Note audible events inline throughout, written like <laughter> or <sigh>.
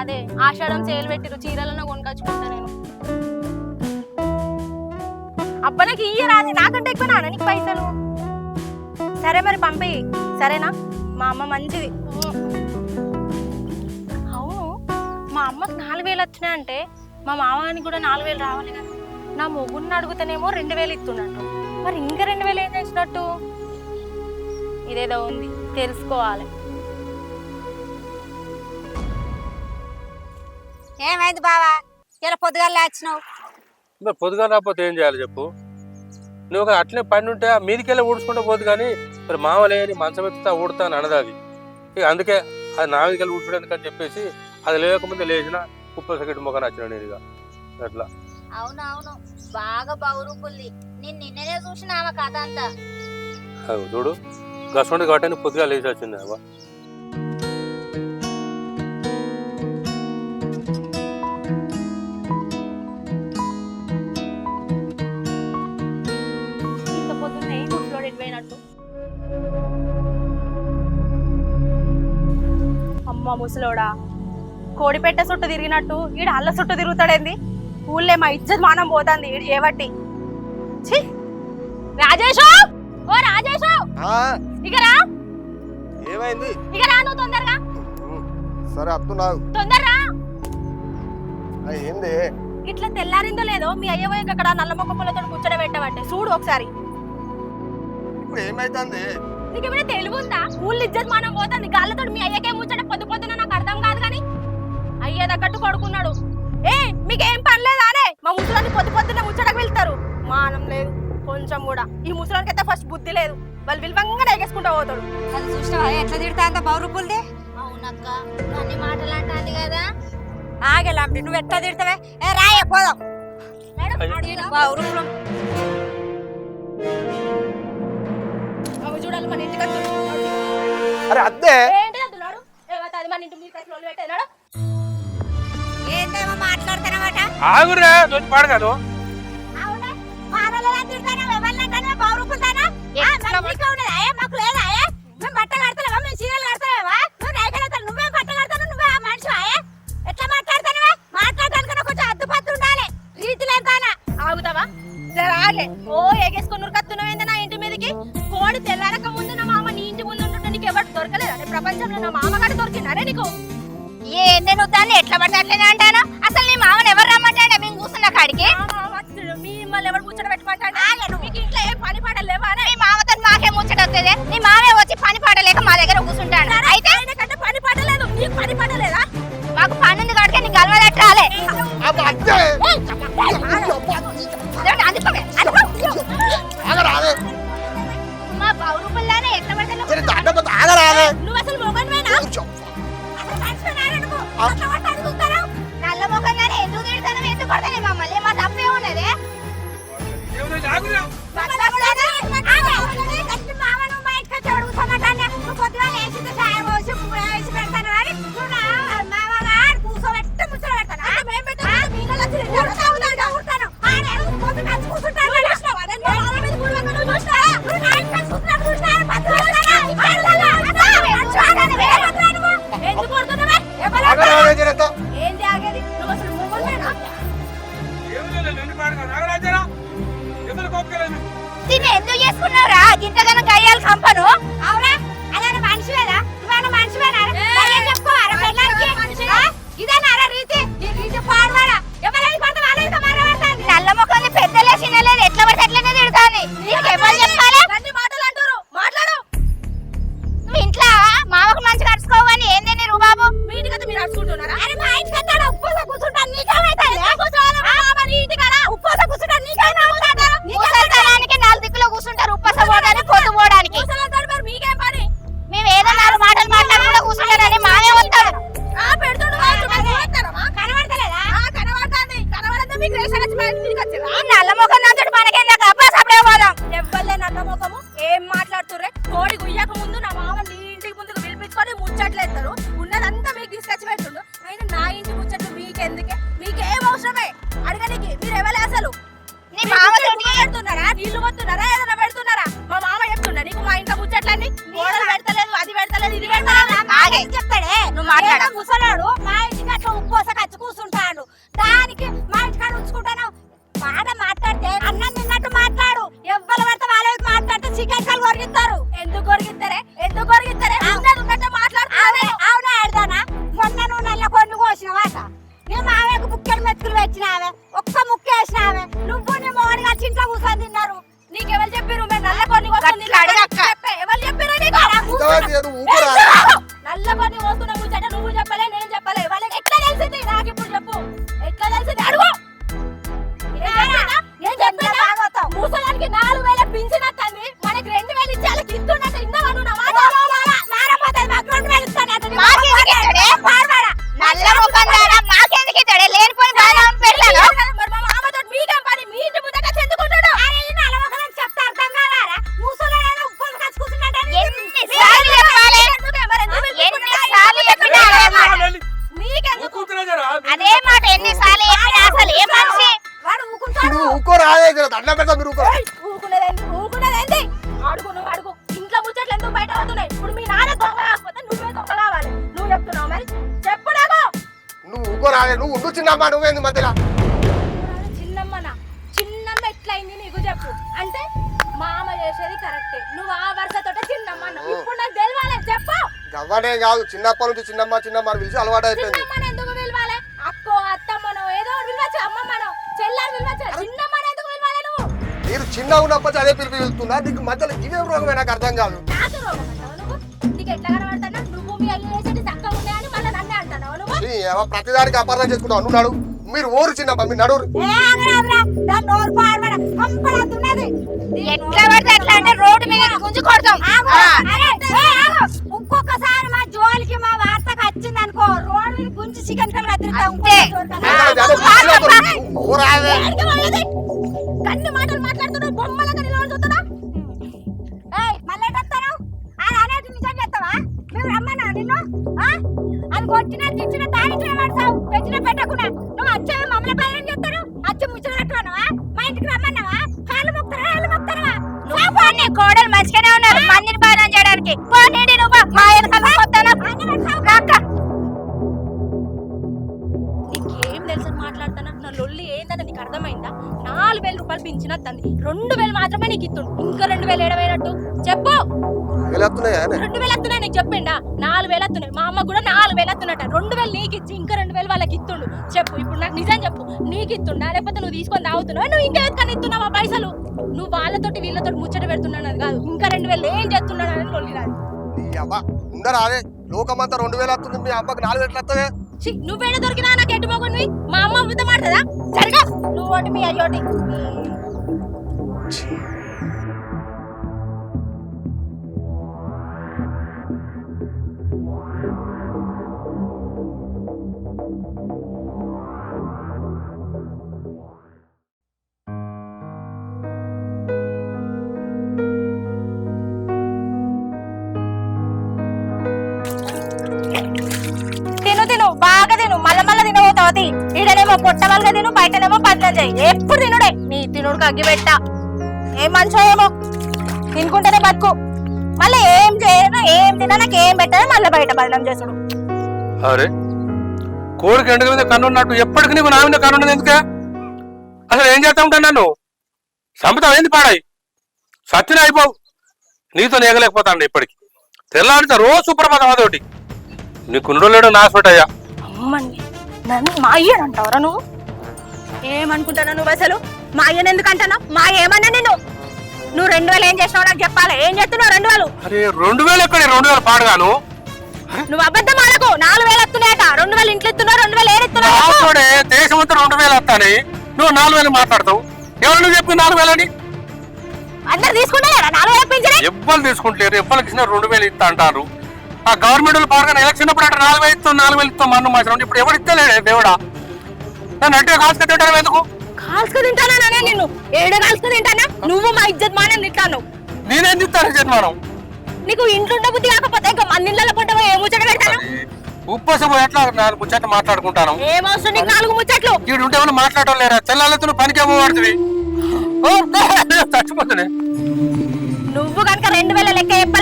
అదే ఆషాఢం చేలు పెట్టిరు చీరలను కొనుకొచ్చుకుంటా నేను. అబ్బా నాకు ఇయ్య నాకంటే ఎక్కువ నాన్న నీకు పైసలు? సరే మరి పంపి సరేనా? మా అమ్మ మంచిది. అవును మా అమ్మకి నాలుగు వేలు వచ్చినాయంటే మా మామానికి కూడా నాలుగు వేలు రావాలి కదా. నా మొగుడిని అడుగుతానేమో రెండు వేలు ఇస్తున్నట్టు మరి ఇంకా రెండు వేలు ఏం చేసినట్టు? ఇదేదో ఉంది తెలుసుకోవాలి. ఏమైంది బావా? ఇలా పొద్దుగాల వచ్చినావు మరి పొద్దుగా రాకపోతే ఏం చేయాలి చెప్పు? నువ్వు ఒక అట్లే పని ఉంటే ఆ మీదికెళ్ళి ఊడ్చుకుంటూ పోదు కానీ మరి మామలేని మంచం ఎత్తుతా ఊడతా అని అనదు అది ఇక అందుకే అది నా మీదకెళ్ళి ఊడ్చడానికి అని చెప్పేసి అది లేకముందే లేచిన కుప్ప సకెట్ మొక్క నచ్చిన నేను ఇక. అట్లా. అవునవును బాగా బౌరుపుల్లి నేను నిన్ననే చూసిన ఆమె కథ అంతా. అవి చూడు. గసండి కాబట్టి పొద్దుగా లేచి వచ్చింది అవ్వ. అమ్మ ముసలోడా? కోడిపెట్ట చుట్టూ తిరిగినట్టు ఈడ అల్ల చుట్టూ తిరుగుతాడేంది? ఊళ్ళే మా ఇజ్జత్ మానం పోతుంది ఈడు ఏవట్టి ఛీ! రాజేషు! ఓ రాజేషు! ఆ, ఇక రా. ఏమైంది? ఇక రా నువ్వు తొందరగా. సరే అత్తున్నావు తొందరరా. ఏంది? ఇట్లా తెల్లారిందో లేదో మీ అయ్యవో అక్కడ నల్ల మొక్క పుల్లతో ముచ్చట పెట్టబట్టే చూడు ఒకసారి. ఇప్పుడు ఏమైతుంది? నీకేమైనా తెలివి ఉందా? ఊళ్ళో ఇజ్జత్ మానం పోతుంది గాళ్ళతో మీ అయ్యకే ముచ్చట పొద్దు పొద్దున నాకు అర్థం కాదు కానీ. అయ్య తగ్గట్టు పడుకున్నాడు. ఏ మీకేం పని లేదా అనే మా ముసలాన్ని పొద్దు పొద్దున్న ముచ్చటకు వెళ్తారు. మానం లేదు కొంచెం కూడా. ఈ ముసలానికి అయితే ఫస్ట్ బుద్ధి లేదు. వాళ్ళు విలువంగా ఎగేసుకుంటూ పోతాడు. అది చూసినావా? ఎట్లా తిడతా అంత బౌరుపుల్ది అవునక్క అన్ని మాటలు అంటాంది కదా. ఆగేలాంటి నువ్వు ఎట్లా తిడతావే? ఏ రాయే పోదాం. బౌరుపులు మన ఇంటికి. అరే అద్దే. ఏంటి అదున్నాడు ఏమైతే అది మన ఇంటి మీద కట్టిన పెట్టాడు ఏందేమో మాట్లాడుతున్నావట? ఆగురే దొరికి పాడు కాదు. అవునా? మానవులను తిడతానా ఎవరినంటానా ప్రపంచంలో నా మామగాడు దొరికినారే నీకు? ఏంది నువ్వు దాన్ని ఎట్లా పడితే అట్లనే అంటాను? అసలు నీ మామని ఎవరు రమ్మంటాడే? మేము కూర్చున్న కాడికి. మిమ్మల్ని ఎవరు ముచ్చట పెట్టమంటాడు మీకు ఇంట్లో ఏం పని పాట లేవా అనే? నీ మామతో మాకే ముచ్చట వస్తుంది నీ మామే వచ్చి పని పాడలేక మా దగ్గర కూర్చుంటాడు. అయితే? ఆయనకంటే పని పాట లేదు. నీకు పని పాట లేదా? మాకు పని ఉంది కాబట్టి నీ గల్వ అన్నం పెడతా మీరు నువ్వు అడుగు ఇంట్లో బయట మీ నాన్న నువ్వు చెప్తున్నావు నువ్వు చిన్నమ్మ నువ్వేంది మధ్యలో? చిన్నమ్మ ఎట్లయింది నీకు చెప్పు. అంటే మామ చేసేది కరెక్టే. నువ్వు ఆ వరుసతోటే చిన్నమ్మ ఇప్పుడు నాకు తెలియాలి చెప్పు. గవ్వనే కాదు. చిన్నప్పటి నుంచి చిన్నమ్మ చిన్నమ్మ పిలిచి అలవాటు అయిపోయింది మీరు చిన్న ఉన్నప్పటి నుంచి అదే పిలిపి వెళ్తున్నా నీకు మధ్యలో ఇదేం రోగమే నాకు అర్థం కాదు. మీ ప్రతిదానికి అపార్థం చేసుకుంటావు. నువ్వు నడు మీరు ఊరు చిన్నమ్మ మీరు నడురు. ఎట్లా పడితే అట్లా అంటే రోడ్డు మీద గుంజు కొడతాం. ఆగు. అరే, ఏ, ఆగు. ఇంకొకసారి మా జోలికి మా వచ్చింది అనుకో మీద గుంజి చికెన్ పోయేది? కన్ని మాటలు మాట్లాడుతున్నావు మళ్ళీ? అది అనేది నిజం? మేము రమ్మన్నా నిన్ను? ఆ? అది కొట్టినా, తిట్టినా, తాగించినా పడతావు. పెట్టినా పెట్టకున్నా. నువ్వు వచ్చేవి మమ్మల్ని బయలుదేరి చెప్తారు. వచ్చి ముచ్చట పెట్టుకున్నావా? మా ఇంటికి రమ్మన్నావా? కాళ్ళు మొక్కుతారా? నువ్వు పోనీ, కోడలు మంచిగానే ఉన్నారు మందిని బాధ చేయడానికి పోనీ నువ్వు. మా వెనకాల నాలుగు వేల రూపాయలు పింఛన్ వస్తుంది రెండు వేలు మాత్రమే నీకు ఇస్తుండు. ఇంకా రెండు వేలు ఏడవైనట్టు చెప్పు. రెండు వేలు వస్తున్నాయి నీకు చెప్పిండా? నాలుగు వేలు వస్తున్నాయి. మా అమ్మ కూడా నాలుగు వేలు వస్తున్నట్ట. రెండు వేలు నీకు ఇచ్చి ఇంకా రెండు వేలు వాళ్ళకి ఇస్తుండు. చెప్పు. ఇప్పుడు నాకు నిజం చెప్పు. నీకు ఇస్తుండా? లేకపోతే నువ్వు తీసుకొని తాగుతున్నావు? నువ్వు ఇంకా ఎత్తుకొని ఇస్తున్నావా పైసలు? నువ్వు వాళ్ళతోటి వీళ్ళతోటి ముచ్చట పెడుతున్నాను కాదు. ఇంకా రెండు వేలు ఏం చేస్తున్నాడు అని లొల్లి రాదు. లోకమంతా రెండు వేలు వస్తుంది. మీ అమ్మకి నాలుగు వేలు వస్తుంది నువ్వేడ దొరికినా నాకు ఎటు మొగుడివి మా అమ్మ అబద్ధం ఆడుతుందా? సరిగా. నువ్వు ఒకటి మీ అయ్యోటి. ఈడనేమో పొట్ట వల్ల తిను బయటనేమో పద్నం చేయి ఎప్పుడు తినుడే? నీ పెట్ట. ఏం మంచో ఏమో. తినుకుంటేనే బతుకు. మళ్ళీ ఏం చేయను ఏం తిన్నా నాకు ఏం పెట్టదు మళ్ళీ బయట చేసుడు. అరే కోడికి ఎండుక మీద కన్నున్నట్టు ఎప్పటికి నీకు నా మీద కన్నున్నది ఎందుకే? అసలు ఏం చేస్తా ఉంటాను నన్ను? సంపద ఏంది పాడాయి సత్యన అయిపోవు. నీతో నేగలేకపోతాను ఇప్పటికి. తెల్లారితే రోజు సుప్రభాతం అదొకటి. నీకు ఉండలేడు నాశపెట్టయ్యా అమ్మని. నన్ను మా అయ్యని అంటావరా నువ్వు? ఏమనుకుంటావు నువ్వు అసలు? మా అయ్యని ఎందుకు అంటున్నావు? మా ఏమన్నా నేను నువ్వు రెండు వేలు ఏం చేసినావు నాకు చెప్పాలి? ఏం చేస్తున్నావు రెండు వేలు? అరే రెండు వేలు ఎక్కడ? రెండు వేలు పాడగాను నువ్వు అబద్ధం ఆడకు. నాలుగు వేలు వస్తున్నాయట. రెండు వేలు ఇంట్లో ఇస్తున్నావు? రెండు వేలు ఏరెత్తున్నావు నాతోడే దేశం అంతా రెండు వేలు వస్తాని. నువ్వు నాలుగు వేలు మాట్లాడతావు. ఎవరు నువ్వు చెప్పి నాలుగు వేలని? అందరు తీసుకుంటారా నాలుగు వేలు పింఛనే? ఎవ్వరు తీసుకుంటలేరు. ఎవ్వరికి ఇచ్చిన రెండు వేలు ఇస్తా అంటారు. ఆ గవర్నమెంట్ పాడగానే ఎలక్షన్ అప్పుడు అంటే నాలుగు వేలు ఇస్తాం నాలుగు వేలు ఇస్తాం మన్ను మాత్రం ఇప్పుడు ఎవరు ఇస్తలేడే దేవుడా? నన్ను అంటే కాసు కట్టడం ఎందుకు? కాల్చుకు తింటానా నానే నిన్ను. ఏడు కాల్చుకు తింటానా? నువ్వు మా ఇజ్జత్ మానని తింటాను నేనేం తిస్తాను జన్మానం నీకు ఇంట్లో ఉండ బుద్ధి కాకపోతే ఇంకా మంది ఇళ్ళలో పుట్టవో ఏ ముచ్చట పెడతాను? ఉప్పసం ఎట్లా నాలుగు ముచ్చట మాట్లాడుకుంటాను? ఏం అవసరం నీకు నాలుగు ముచ్చట్లు? వీడు ఉంటే ఏమైనా మాట్లాడటం లేరా? తెల్లాలతో పనికేమో పడుతుంది <laughs> చచ్చిపోతుంది నువ్వు కనుక రెండు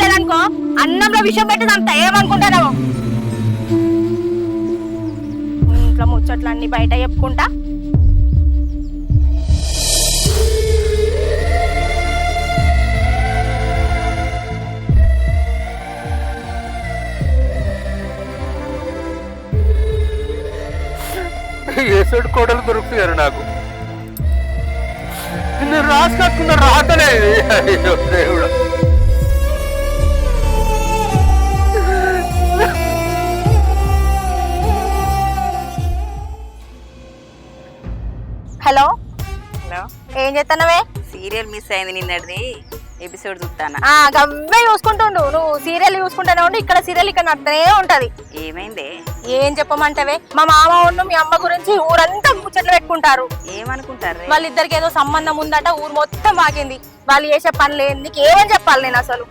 వేల చెప్పలేదనుకో అన్నంలో విషయం పెట్టి అంత ఏమనుకుంటానో ఇంట్లో ముచ్చట్లన్నీ బయట చెప్పుకుంటా. ఏసడు కోడలు దొరుకుతారు నాకు. నేను రాసి కట్టుకున్న రాతనే ఇది. ఏం చేస్తున్నావే సీరియల్ మిస్ అయింది నిన్నటిది. ఎపిసోడ్ చూస్తానా ఆ గవ్వే చూసుకుంటుండు. నువ్వు సీరియల్ చూసుకుంటానే ఉండు. ఇక్కడ సీరియల్ ఇక్కడ నడుతూనే ఉంటది. ఏమైందే? ఏం చెప్పమంటావే? మా మామ ఉన్న మీ అమ్మ గురించి ఊరంతా ముచ్చట్లు పెట్టుకుంటారు. ఏమనుకుంటారు? వాళ్ళిద్దరికి ఏదో సంబంధం ఉందట ఊరు మొత్తం వాగింది. వాళ్ళు చేసే పనులు ఏంది? నీకు ఏమని చెప్పాలి నేను అసలు?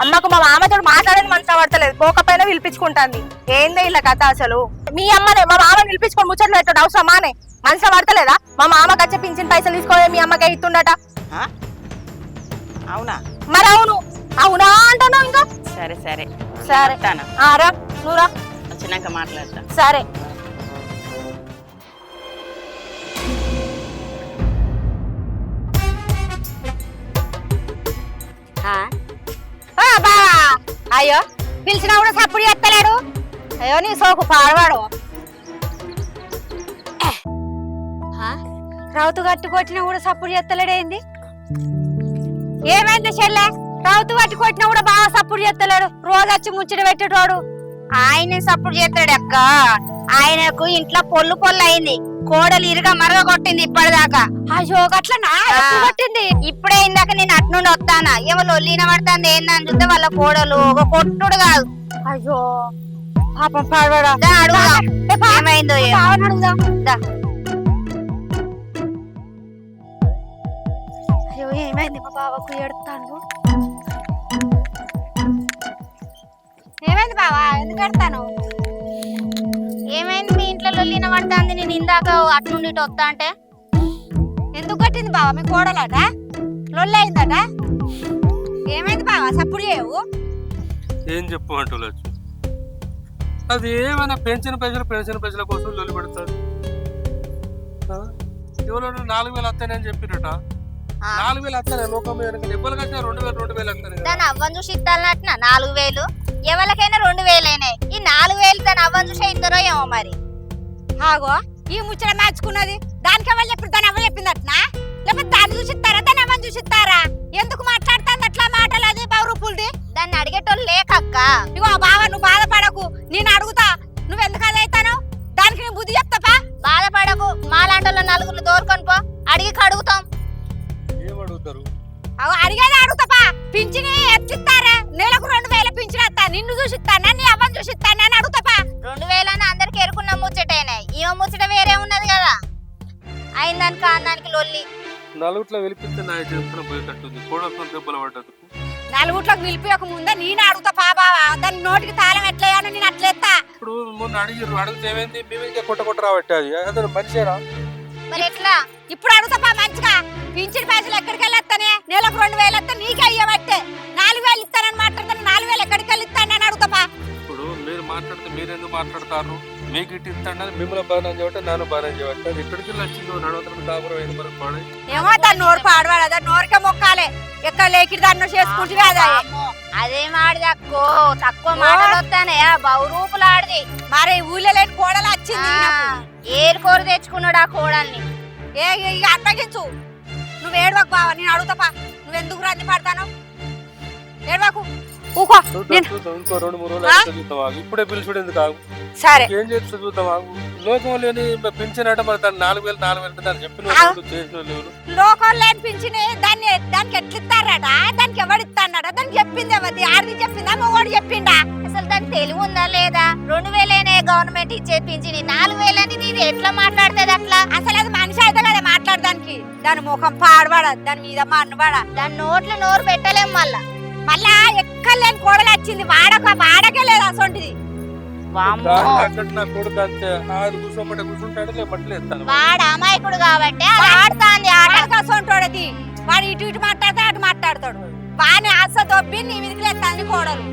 అమ్మకు మా మామతో మాట్లాడేది మనసు పడతలేదు. పోకపోయినా పిలిపించుకుంటాంది. ఏందే ఇలా కథ అసలు? మీ అమ్మనే మా మామని పిలిపించుకొని ముచ్చట్లు పెట్టాడు అవసరమానే మనసు పడతలేదా? మా మామకి వచ్చే పింఛన్ పైసలు తీసుకోవే మీ అమ్మకే ఇస్తుండట అవునా? మరి అవును. అవునా అంటున్నావు ఇంకా? సరే సరే. సరే. రా. నువ్వు రా. వచ్చినాక మాట్లాడతా. సరే. ఆ? ఆ, బావా అయ్యో పిలిచినా కూడా సప్పుడు చేస్తలేడు అయ్యో నీ సోకు పాడవాడు. రౌతు గట్టు కొట్టినా కూడా సప్పుడు చేస్తలేడేంది ఏమైంది చెల్లె? రౌతు గట్టు కొట్టినా కూడా బాగా సప్పుడు చేస్తలేడు రోజు వచ్చి ముచ్చట పెట్టేటోడు. ఆయన సప్పుడు చేస్తాడు అక్క. ఆయనకు ఇంట్లో పొల్లు పొల్లు అయింది. కోడలు ఇరుగా మరగ కొట్టింది ఇప్పటిదాకా. ఎప్పుడు కొట్టింది. ఇప్పుడే ఇందాక నేను అటు నుండి వస్తానా? ఏమో లొల్లిన పడుతుంది ఏందని చూస్తే వాళ్ళ కోడలు ఒక కొట్టుడు కాదు. అయ్యో పాపం పాడవాడా అడుగుదాం. ఏమైందో అడుగుదాం. అయ్యో ఏమైంది మా బావకు ఎడతాను ఏమైంది బావా? ఎందుకు కడతాను? ఏమైంది? మీ ఇంట్లో లొల్లిన పడుతుంది నేను ఇందాక అట్నుండి ఇటు వస్తా అంటే? ఎందుకు కొట్టింది బావా? మీ కోడలట? లొల్లి అయిందట? ఏమైంది బావా? సప్పుడు చేయవు? ఏం చెప్పు అంటులచ్చు అది ఏమైనా పెన్షన్ పైసలు పెన్షన్ ప్రజల కోసం లొల్లి పెడతారు ఎవరో నాలుగు వేలు వస్తాయని చెప్పిరట నాలుగు వేలు లోకం రెండు రెండు దాని అవ్వని చూసి ఇస్తానట్న నాలుగు వేలు. ఎవరికైనా రెండు వేలైనాయి ఈ నాలుగు వేలు దాని అవ్వని చూసి ఇస్తారో ఏమో మరి. ఆగో ఈ ముచ్చట మార్చుకున్నది. దానికి ఎవరు చెప్పి దాని అవ్వ చెప్పిందట్నా లేకపోతే దాన్ని చూసి ఇస్తారా దాని అవ్వని చూసి ఇస్తారా ఎందుకు మాట్లాడుతుంది అట్లా మాటలు అది బౌరూపులది దాన్ని అడిగేటోళ్ళు లేకక్క. ఇగో బావ నువ్వు బాధపడకు. నేను అడుగుతా నువ్వు ఎందుకు అది అవుతాను? దానికి నేను బుద్ధి చెప్తాపా బాధపడకు. మాలాంటి నలుగురు దోరుకొని పో. అడిగి కడుగుతాం. అడుగుతారు అడిగేది అడుగుతాపా. పింఛని ఎత్తిస్తారా? నెలకు రెండు వేల పింఛన్ వస్తా నిన్ను చూసిస్తానా? నీ అవ్వని చూసిస్తానా అని అడుగుతాపా. రెండు వేలని అందరికి ఎరుకున్న ముచ్చటేనే ఈమె ముచ్చట వేరే ఉన్నది కదా. అయిందానికి కాదానికి లొల్లి. నలుగుట్లో వెలిపిస్తే నా చేతున్న పోయేటట్టుంది. కోడొక్క దెబ్బలు పడ్డది నలుగుట్లోకి నిలిపియక ముందే నేను అడుగుతా పాబావా దాని నోటికి తాళం ఎట్లయ్యాను నేను అట్లేస్తా ఇప్పుడు మొన్న అడిగిర్రు అడిగితే ఏమైంది? మేము కొట్ట కొట్ట రాబట్టి అది. అతను మనిషేరా మరి ఎట్లా? ఇప్పుడు అడుగుతాపా మంచిగా? పింఛన్ పైసలు ఎక్కడికి వెళ్ళొస్తానే నెలకు రెండు వేలు వస్తే నీకే అయ్యబట్టే నాలుగు వేలు ఇస్తానని మాట్లాడతాను నాలుగు వేలు ఎక్కడికి వెళ్ళి ఇస్తానని అడుగుతాపా? ఇప్పుడు మీరు మాట్లాడితే మీరు ఎందుకు మాట్లాడతారు? మీకు ఇటు ఇస్తాడని మిమ్మల్ని బాగా చేయబట్టే నన్ను బాగా చేయబట్టే. అది ఎక్కడికి వెళ్ళి వచ్చిందో నడవతరం కాపురం అయింది మనకు పాడే. ఏమో దాన్ని నోరు పాడవాడు దాన్ని నోరికే మొక్కాలే. ఎక్కడ లేకిడి దాన్ని చేసుకుంటే అదే. అదేం ఆడిది అక్కో? తక్కువ మాటలు వస్తానే. బౌరూపులు ఆడిది. మరి ఊళ్ళో లేని కోడలు వచ్చింది ఏరు కోరు తెచ్చుకున్నాడు ఆ కోడల్ని. ఏ ఇక అప్పగించు నువ్వు ఏడవకు బావా నేను అడుగుతాపా నువ్వు ఎందుకు రంది పడతాను? ఏడవకు. ఊకో చూద్దాం చూద్దాం ఇంకో రెండు మూడు రోజులు ఆ? అయితే చూద్దాం ఆగు. ఇప్పుడే పిలుచుడు ఎందుకు ఆగు. సరే. ఏం చేస్తే చూద్దాం ఆగు. లోకం లేని పింఛన్ అంటే మరి దాన్ని నాలుగు వేలు నాలుగు వేలు దాన్ని చెప్పిన చేసిన వాళ్ళు ఎవరు? దాన్ని దానికి ఎట్లా ఇస్తారట దానికి ఎవడు ఇస్తాడట దానికి చెప్పింది ఎవరి ఆడిది చెప్పిందా? మగవాడు చెప్పిండా? అసలు దానికి తెలివి ఉందా లేదా? రెండు వేలేనే గవర్నమెంట్ ఇచ్చే పింఛని నాలుగు వేలని ఇది ఎట్లా మాట్లాడుతుంది అట్లా? అసలు అది మనిషి అయితే కదా మాట్లాడడానికి. దాని ముఖం పాడబడ దాని మీద మన్నబడ దాని నోట్లో నోరు పెట్టలేం మళ్ళా. మళ్ళా ఎక్కలేని కోడలు వచ్చింది. వాడక వాడకే లేదు అసొంటిది. వాడు అమాయకుడు కాబట్టి ఆడుతాంది ఆట. సొంటోడది వాడు ఇటు ఇటు మాట్లాడతాడు అటు మాట్లాడతాడు. వాని అస దొబ్బి నీ మీదకి లేస్తాంది కోడలు.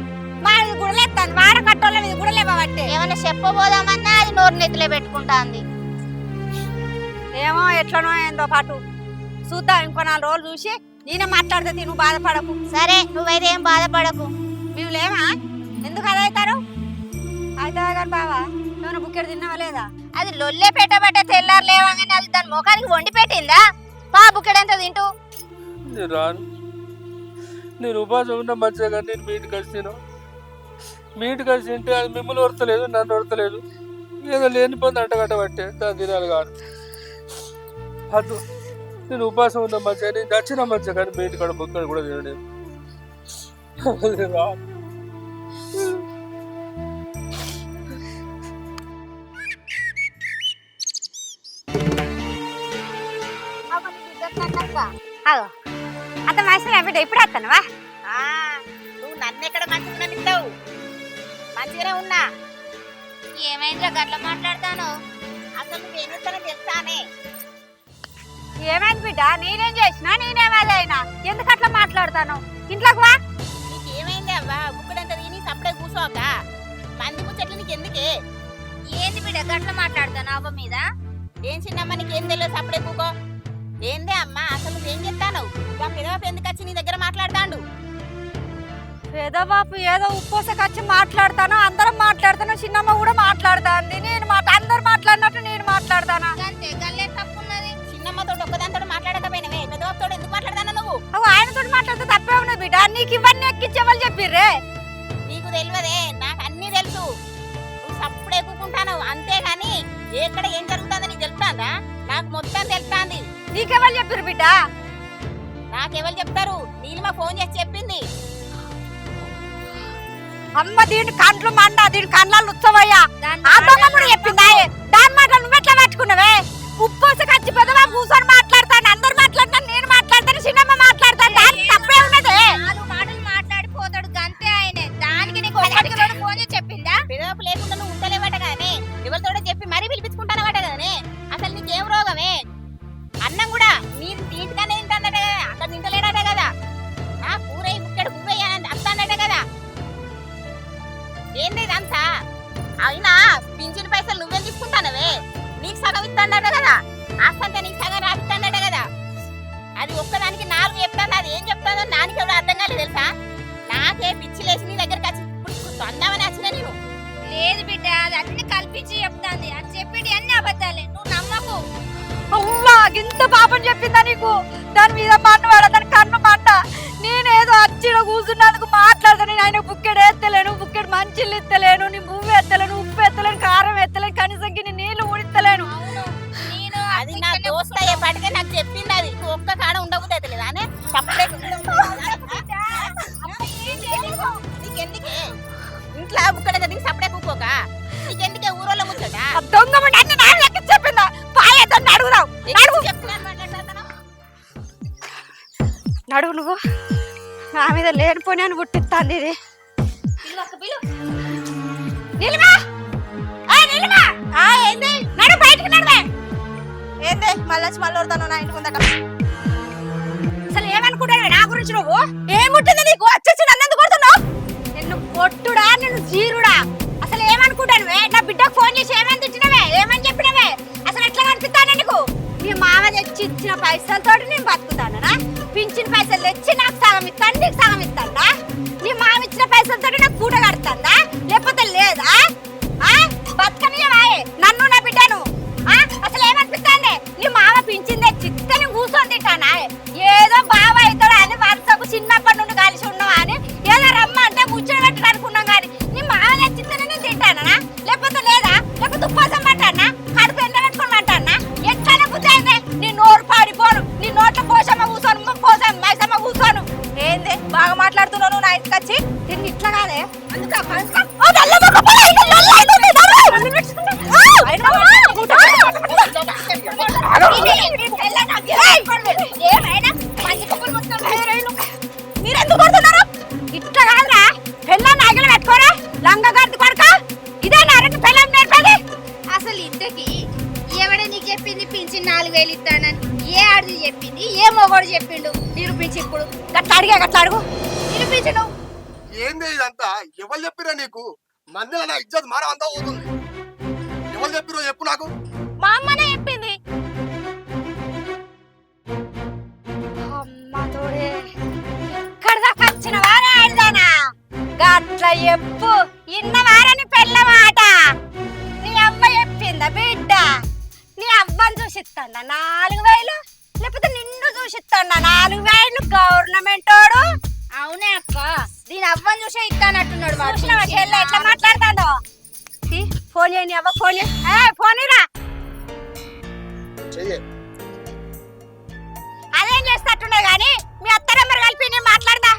మా మీద కూడా లేస్తాంది వాడ కట్టోళ్ళ మీద కూడా లేవబట్టే. ఏమైనా చెప్పబోదామన్నా అది నోరు నెత్తిలో పెట్టుకుంటాంది. ఏమో ఎట్లనో ఏందో పాటు. చూద్దాం ఇంకో నాలుగు రోజులు చూసి నేనే మాట్లాడితే నువ్వు బాధపడకు. సరే నువ్వైతే ఏం బాధపడకు. మేము లేమా ఎందుకు అదవుతారు అయితే కానీ బావా? ఏమైనా బుక్కెడు తిన్నావా లేదా? అది లొల్లే పెట్టబట్టే తెల్లారు లేవగానే అది దాని ముఖానికి వండి పెట్టిందా? పా బుక్కెడంత తింటూ. నేను రాను. నేను ఉపాసం ఉన్న మంచిగా కానీ నేను మీ ఇంటికి వచ్చినాను మీ ఇంటికి వచ్చి తింటే అది మిమ్మల్ని వడతలేదు నన్ను వడతలేదు ఏదో లేని పొంది అంటగట్టబట్టే దాని తినాలి కాదు. అదు నేను ఉపాసం ఉన్న మంచిగా నేను నచ్చిన మంచిగా కానీ మీ ఇంటికాడ బొక్కలు కూడా తినలేదు. నేను రాను. అంత మంచిగా బిడ్డ ఇప్పుడు వస్తానవా నువ్వు నన్ను ఎక్కడ మంచిగా నింటావు మంచిగానే ఉన్నా. ఏమైందిరా గట్ల మాట్లాడతాను? అసలు నువ్వేం చెప్తానో తెలుసానే. ఏమైంది బిడ్డ? నేనేం చేసినా నేనేమైనా ఎందుకు అట్లా మాట్లాడతాను? ఇంట్లోకి వా. నీకు ఏమైంది అవ్వా బుక్కడంత తిని సప్పుడే కూర్చోక మంది ముచ్చట్లు నీకు ఎందుకే ఏంది బిడ్డ? గట్ల మాట్లాడతాను అవ్వ మీద? ఏం చిన్నమ్మ నీకు ఏం తెలియదు సప్పుడే కూకో. ఏందే అమ్మా? అసలు నువ్వేం చెప్తాను? ఇక పిదవపు ఎందుకు వచ్చి నీ దగ్గర మాట్లాడతాండు? పెదబాపు ఏదో ఉప్పోసకి వచ్చి మాట్లాడతాను అందరం మాట్లాడతాను చిన్నమ్మ కూడా మాట్లాడుతాంది. నేను మాట అందరు మాట్లాడినట్టు నేను మాట్లాడతానా? అంతే గల్లే ఆయనతో మాట్లాడితే తప్పే ఉన్నది బిడ్డ. నీకు ఇవన్నీ ఎక్కించేవాళ్ళు చెప్పిర్రే? నీకు తెలియదే నాకు అన్నీ తెలుసు. నువ్వు సప్పుడు ఎక్కుకుంటాను అంతేగాని ఎక్కడ ఏం జరుగుతుందో నీకు తెలుస్తుందా? నాకు మొత్తం తెలుస్తుంది. నీకెవరు చెప్పిర్రు బిడ్డ? నాకెవరు చెప్తారు? నీలిమ ఫోన్ చేసి చెప్పింది. అమ్మ దీని కండ్లు మండ దీని కండ్లాలు ఉత్సవయ్యా ఆ దొంగ కూడా చెప్పిందా? దాని మాట నువ్వు ఎట్లా పట్టుకున్నావే ఉప్పోస కచ్చి పెదవా చెప్పిందా లేకుండా నువ్వు ఉండలేవట కదనే ఎవరితోడో చెప్పి మరీ పిలిపించుకుంటానవట కదనే అసలు నీకేం రోగమే? అన్నం కూడా మీరు ఇంటికనే తింటానట కదా. అక్కడ తింటలేడట కదా. ఆ కూర ఇక్కడ పువ్వయ్య అంటానట కదా. ఏంది ఇదంతా? అయినా పింఛన్ పైసలు నువ్వే తీసుకుంటానవే? నీకు సగం ఇస్తాడట కదా. అసంత నీకు సగం రాస్తాడట కదా. అది ఒక్కదానికి నాలుగు చెప్తాను అది ఏం చెప్తానో నానికి ఎవరు అర్థం కాలేదు తెలుసా? నాకే పిచ్చి లేచి నీ దగ్గరికి వచ్చి ఇప్పుడు తొందామని లేదు బిడ్డ? అది అన్ని కల్పించి చెప్తాంది. అది చెప్పేటి అన్ని అబద్ధాలే. నువ్వు నమ్మకు. అవ్వా ఇంత పాపం చెప్పిందా నీకు? దాని మీద మన్నవాడ దాని కన్ను మంట. నేనేదో అచ్చిడ కూర్చున్నందుకు మాట్లాడతాను నేను ఆయన బుక్కెడు ఎత్తలేను బుక్కెడు మంచిళ్ళు ఎత్తలేను నీ పువ్వు ఎత్తలేను ఉప్పు ఎత్తలేను కారం ఎత్తలేను కనీసం గిన్ని నీళ్ళు ఊడిత్తలేను. నేను అది నా దోస్త అయ్యేపాటికే నాకు చెప్పింది అది. నువ్వు ఒక్క కాడ ఉండబోతే తెలియదు అనే ఇంట్లో బుక్కడ కదా నీకెందుకే ఊరోళ్ళ ముచ్చట? దొంగ ముండ అన్ని నా లెక్క చెప్పిందా పాయేదాన్ని అడుగుదాం ఎక్కువ చెప్తున్నాను మాట్లాడతాను నడువు నువ్వు. నా మీద లేనిపోయి అని పుట్టిస్తాంది ఇది. ఏంది? నడు మళ్ళీ మళ్ళీ వస్తాను నా ఇంటి ముందట. అసలు ఏమనుకుంటావు నా గురించి నువ్వు? ఏముంటుంది నీకు? వచ్చేసి నన్ను ఎందుకు కొడుతున్నావు? నిన్ను కొట్టుడా నిన్ను అసలు ఏమనుకుంటానువే నా బిడ్డకు ఫోన్ చేసి ఏమని తిట్టినవే? ఏమని చెప్పినవే? అసలు ఎట్లా కనిపిస్తాను నీకు? నీ మామ తెచ్చి ఇచ్చిన పైసలతో నేను బతుకుతానరా పింఛన్ పైసలు తెచ్చి నాకు సగం ఇస్తాను నీకు సగం ఇస్తాడా నీ మామ ఇచ్చిన పైసలతో నాకు కూట కడతాందా? లేకపోతే లేదా? వేలు ఇస్తానని ఏ ఆడిది చెప్పింది ఏ మొగోడు చెప్పిండు నిరూపించి ఇప్పుడు. గట్ల అడిగే గట్ల అడుగు. నిరూపించు నువ్వు ఏంది ఇదంతా? ఎవరు చెప్పిరా నీకు? మందిలో నా ఇజ్జత్ మారం అంతా పోతుంది. ఎవరు చెప్పిరో చెప్పు నాకు. మా అమ్మనే చెప్పింది. అమ్మ తోడే ఇక్కడ దాకా వచ్చిన వారే ఆడదానా? గట్ల చెప్పు. ఇన్న వారని పెళ్ళ మాట నీ అవ్వ చెప్పిందా బిడ్డ? నీ అవ్వని చూసిస్తాడా? నాలుగు వేలు? లేకపోతే నిన్ను చూసిస్తాడా? నాలుగు వేలు గవర్నమెంట్ వాడు అవునే అక్క. దీని అవ్వని చూసే ఇస్తానట్టున్నాడు వాడు చూసినావా చెల్లె ఎట్లా మాట్లాడతాడో ఫోన్ చేయని అవ్వ ఫోన్ చేయి. ఫోన్ చెయ్యి. అదేం చేస్తట్టున్నా గానీ? మీ అత్త నెంబర్ కలిపి నేను మాట్లాడదా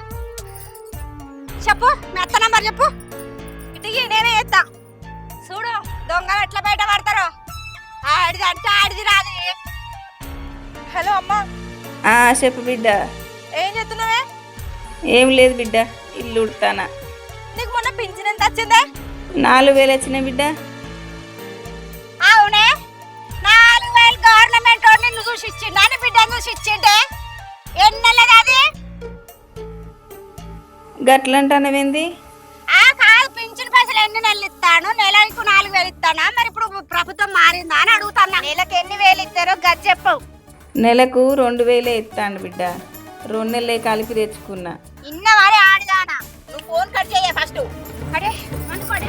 చెప్పు మీ అత్త నెంబర్ చెప్పు. ఇటుకి నేనే చేస్తా. చూడు దొంగ ఎట్లా బయట పడతారో. ఆడిది అంటే ఆడిది రాదు. హలో అమ్మా. ఆ చెప్పు బిడ్డ. ఏం చేస్తున్నావే? ఏం లేదు బిడ్డ ఇల్లు ఉడతానా. నీకు మొన్న పింఛన్ ఎంత వచ్చిందే? నాలుగు వేలు వచ్చినాయి బిడ్డ. అవునే? నాలుగు వేలు గవర్నమెంట్ వాడు నిన్ను చూసి ఇచ్చిండు? అని బిడ్డ చూసి ఇచ్చిండే? ఎన్నెల్లది అది? గట్లంటానవేంది? ఎన్ని నెలలు ఇస్తాను? నెలకు నాలుగు వేలు ఇస్తానా? మరి ఇప్పుడు ప్రభుత్వం మారిందా అని అడుగుతాను నెలకు ఎన్ని వేలు ఇస్తారో గది చెప్పవు నెలకు రెండు వేలే ఇస్తాను బిడ్డ. రెండు నెలలే కలిపి తెచ్చుకున్నా. ఇన్న వారి ఆడిదానా? నువ్వు ఫోన్ కట్ చేయ ఫస్ట్. అరే అనుకోండి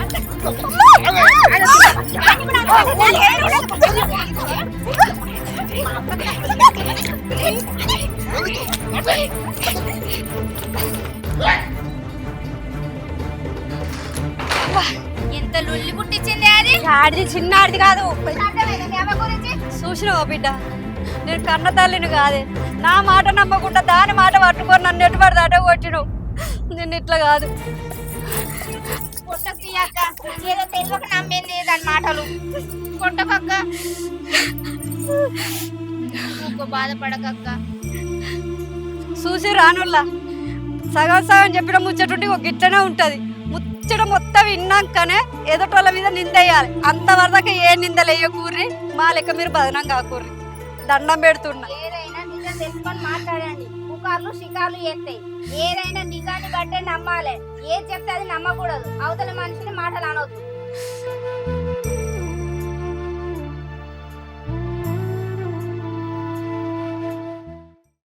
ఎంత లుల్లి పుట్టించింది అది? ఆడిది చిన్నాడిది కాదు. చూసినావా బిడ్డ? నేను కన్న తల్లిని కాదే. నా మాట నమ్మకుండా దాని మాట పట్టుకొని నన్ను ఎటు పడితే అటే కొట్టిను. నేను ఇట్లా కాదు. కొట్టకు తీయక్క ఏదో తెలియక నమ్మింది దాని మాటలు. కొట్టకక్క నువ్వు బాధపడకక్క చూసి రానుల్లా. సగం సగం చెప్పిన ముచ్చటుండి ఒక గిట్టనే ఉంటది. ముచ్చట మొత్తం విన్నాకనే ఎదుటోళ్ళ మీద నిందేయాలి. అంతవరకు ఏ నిందలు వేయకూర్రి మా లెక్క మీరు బదనం కాకూర్రి దండం పెడుతున్నా. ఏదైనా నిజం తెలుసుకొని మాట్లాడండి. పుకార్లు షికార్లు చేస్తాయి. ఏదైనా నిజాన్ని బట్టే నమ్మాలి. ఏది చెప్తే అది నమ్మకూడదు. అవతల మనిషిని మాటలు అనవద్దు